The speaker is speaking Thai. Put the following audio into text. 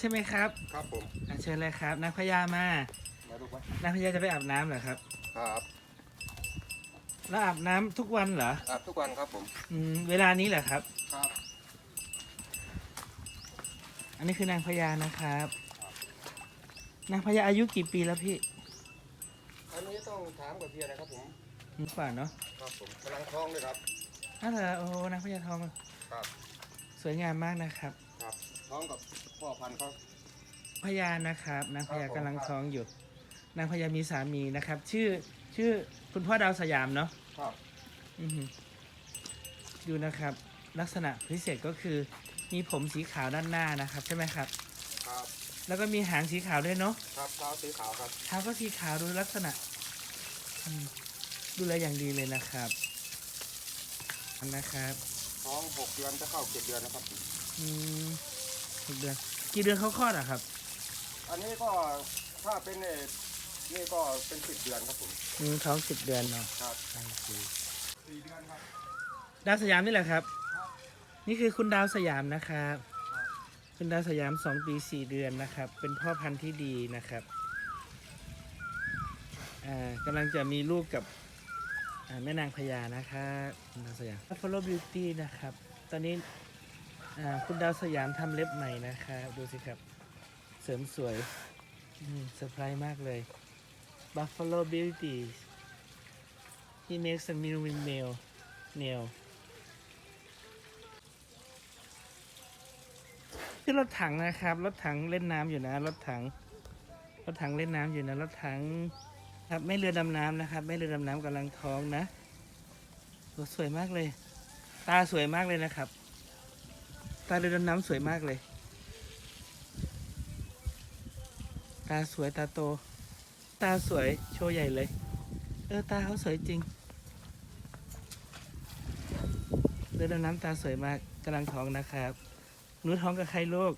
ใช่ไหมครับครับผมอะเชิญเลยครับนางพญามา มาดูไหมนางพญาจะไปอาบน้ำเหรอครับ ครับแล้วอาบน้ำทุกวันเหรออาบทุกวันครับผมอืมเวลานี้เหรอครับ ครับอันนี้คือนางพญานะครับ นางพญาอายุกี่ปีแล้วพี่อันนี้ต้องถามกับเพียนะครับผมนี่กว่าเนาะครับผมกำลังท้องเลยครับน่าเหรอโอ้โหนางพญาทองครับ สวยงามมากนะครับ ครับ ท้องกับพ่อพันธุ์เขาพญานะครับนางพญาครับผมกำลังท้องอยู่ นางพญามีสามีนะครับ ชื่อชื่อคุณพ่อดาวสยามเนาะครับอือหือดูนะครับ ลักษณะพิเศษก็คือ มีผมสีขาวด้านหน้านะครับ ใช่ไหมครับ ครับแล้วก็มีหางสีขาวด้วยเนาะครับเท้าสีขาวครับเท้าก็สีขาวดูลักษณะอืมดูแลอย่างดีเลยนะครับอันนะครับท้องหกเดือนจะเข้าเจ็ดเดือนนะครับอืม หกเดือน กี่เดือนเขาคลอดอะครับ อันนี้ก็ถ้าเป็นเอ่อนี่ก็เป็นสิบเดือนครับผม อืมท้องสิบเดือนเนาะครับโอเคสี่เดือนครับ ดาวสยามนี่แหละครับ นี่คือคุณดาวสยามนะครับ คุณดาวสยามสองปีสี่เดือนนะครับ เป็นพ่อพันธุ์ที่ดีนะครับอ่ากำลังจะมีลูกกับอ่าแม่นางพญานะครับคุณดาวสยาม Buffalo Beauty นะครับ ตอนนี้ อ่าคุณดาวสยามทำเล็บใหม่นะครับดูสิครับ เสริมสวยอืมเซอร์ไพรส์มากเลย Buffalo Beauty he makes a new nail nail คือรถถังนะครับ รถถังเล่นน้ำอยู่นะ รถถัง รถถังเล่นน้ำอยู่นะ รถถังครับไม่เรือดำน้ำนะครับ ไม่เรือดำน้ำกำลังท้องนะสวยมากเลย ตาสวยมากเลยนะครับ ตาเรือดำน้ำสวยมากเลย ตาสวยตาโต ตาสวยโชว์ใหญ่เลย เออตาเขาสวยจริง เรือดำน้ำตาสวยมากกำลังท้องนะครับ หนูท้องกับใครลูก